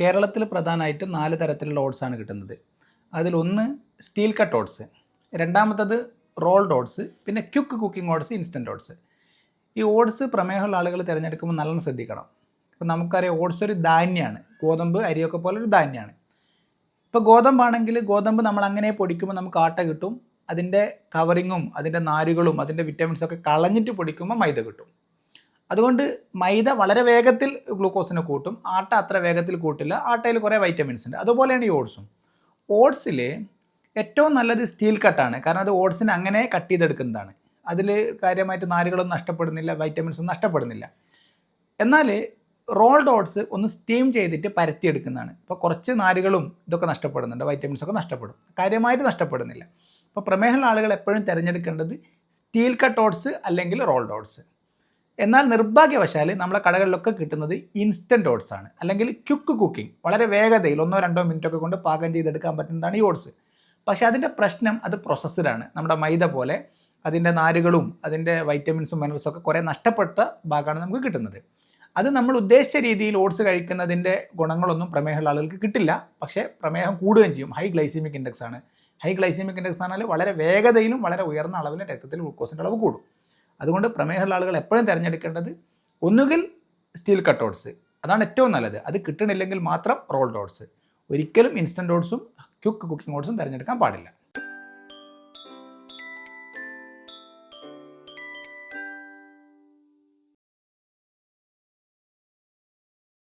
കേരളത്തിൽ പ്രധാനമായിട്ട് നാല് തരത്തിലുള്ള ഓട്സ് ആണ് കിട്ടുന്നത്. അതിലൊന്ന് സ്റ്റീൽ കട്ട് ഓട്സ് രണ്ടാമത്തത് റോൾഡ് ഓട്സ് പിന്നെ quick cooking oats instant oats. ഈ ഓട്സ് പ്രമേഹമുള്ള ആളുകൾ തിരഞ്ഞെടുക്കുമ്പോൾ നല്ലോണം ശ്രദ്ധിക്കണം. ഇപ്പം നമുക്കറിയാം ഓട്സ് ഒരു ധാന്യമാണ് ഗോതമ്പ് അരിയൊക്കെ പോലെ ഒരു ധാന്യമാണ് ഇപ്പോൾ ഗോതമ്പാണെങ്കിൽ ഗോതമ്പ് നമ്മൾ അങ്ങനെ പൊടിക്കുമ്പോൾ നമുക്ക് ആട്ട കിട്ടും. അതിന്റെ കവറിങ്ങും അതിന്റെ നാരുകളും അതിന്റെ വിറ്റാമിൻസും ഒക്കെ കളഞ്ഞിട്ട് പൊടിക്കുമ്പോൾ മൈദ കിട്ടും. അതുകൊണ്ട് മൈദ വളരെ വേഗത്തിൽ ഗ്ലൂക്കോസിനെ കൂട്ടും ആട്ട അത്ര വേഗത്തിൽ കൂട്ടില്ല ആട്ടയിൽ കുറേ വൈറ്റമിൻസ് ഉണ്ട്. അതുപോലെയാണ് ഈ ഓട്സും. ഓട്സിൽ ഏറ്റവും നല്ലത് സ്റ്റീൽ കട്ടാണ് കാരണം അത് ഓട്സിന് അങ്ങനെ കട്ട് ചെയ്തെടുക്കുന്നതാണ്. അതിൽ കാര്യമായിട്ട് നാരുകളൊന്നും നഷ്ടപ്പെടുന്നില്ല വൈറ്റമിൻസ് ഒന്നും നഷ്ടപ്പെടുന്നില്ല. എന്നാൽ റോൾഡ് ഓട്സ് ഒന്ന് സ്റ്റീം ചെയ്തിട്ട് പരത്തിയെടുക്കുന്നതാണ്. ഇപ്പോൾ കുറച്ച് നാരുകളും ഇതൊക്കെ നഷ്ടപ്പെടുന്നുണ്ട് വൈറ്റമിൻസ് ഒക്കെ നഷ്ടപ്പെടും. കാര്യമായിട്ട് നഷ്ടപ്പെടുന്നില്ല. അപ്പോൾ പ്രമേഹമുള്ള ആളുകൾ എപ്പോഴും തിരഞ്ഞെടുക്കേണ്ടത് സ്റ്റീൽ കട്ട് ഓട്സ് അല്ലെങ്കിൽ റോൾഡ് ഓട്സ് എന്നാൽ നിർഭാഗ്യവശാൽ നമ്മളെ കടകളിലൊക്കെ കിട്ടുന്നത് ഇൻസ്റ്റന്റ് ഓട്സ് ആണ്. അല്ലെങ്കിൽ ക്യുക്ക് കുക്കിംഗ് വളരെ വേഗതയിൽ ഒന്നോ രണ്ടോ മിനിറ്റ് ഒക്കെ കൊണ്ട് പാകം ചെയ്തെടുക്കാൻ പറ്റുന്നതാണ് ഈ ഓട്സ് പക്ഷേ അതിന്റെ പ്രശ്നം അത് പ്രോസസ്സഡാണ് നമ്മുടെ മൈദ പോലെ അതിന്റെ നാരുകളും അതിന്റെ വൈറ്റമിൻസും മിനറൽസും ഒക്കെ കുറേ നഷ്ടപ്പെട്ട ഭാഗമാണ് നമുക്ക് കിട്ടുന്നത്. അത് നമ്മൾ ഉദ്ദേശിച്ച രീതിയിൽ ഓട്സ് കഴിക്കുന്നതിന്റെ ഗുണങ്ങളൊന്നും പ്രമേഹമുള്ള ആളുകൾക്ക് കിട്ടില്ല. പക്ഷേ പ്രമേഹം കൂടുകയും ചെയ്യും. ഹൈ ഗ്ലൈസീമിക് ഇൻഡെക്സ് ആണ്. ഹൈ ഗ്ലൈസീമിക് ഇൻഡെക്സ് ആണെങ്കിൽ വളരെ വേഗതയിലും വളരെ ഉയർന്ന അളവിലും രക്തത്തിൽ ഗ്ലൂക്കോസിന്റെ അളവ് കൂടും. അതുകൊണ്ട് പ്രമേഹമുള്ള ആളുകൾ എപ്പോഴും തിരഞ്ഞെടുക്കേണ്ടത് ഒന്നുകിൽ സ്റ്റീൽ കട്ട് ഓട്സ് അതാണ് ഏറ്റവും നല്ലത്. അത് കിട്ടണില്ലെങ്കിൽ മാത്രം റോൾഡ് ഓട്സ് ഒരിക്കലും ഇൻസ്റ്റന്റ് ഓട്സും ക്യുക്ക് കുക്കിംഗ് ഓട്സും തിരഞ്ഞെടുക്കാൻ പാടില്ല.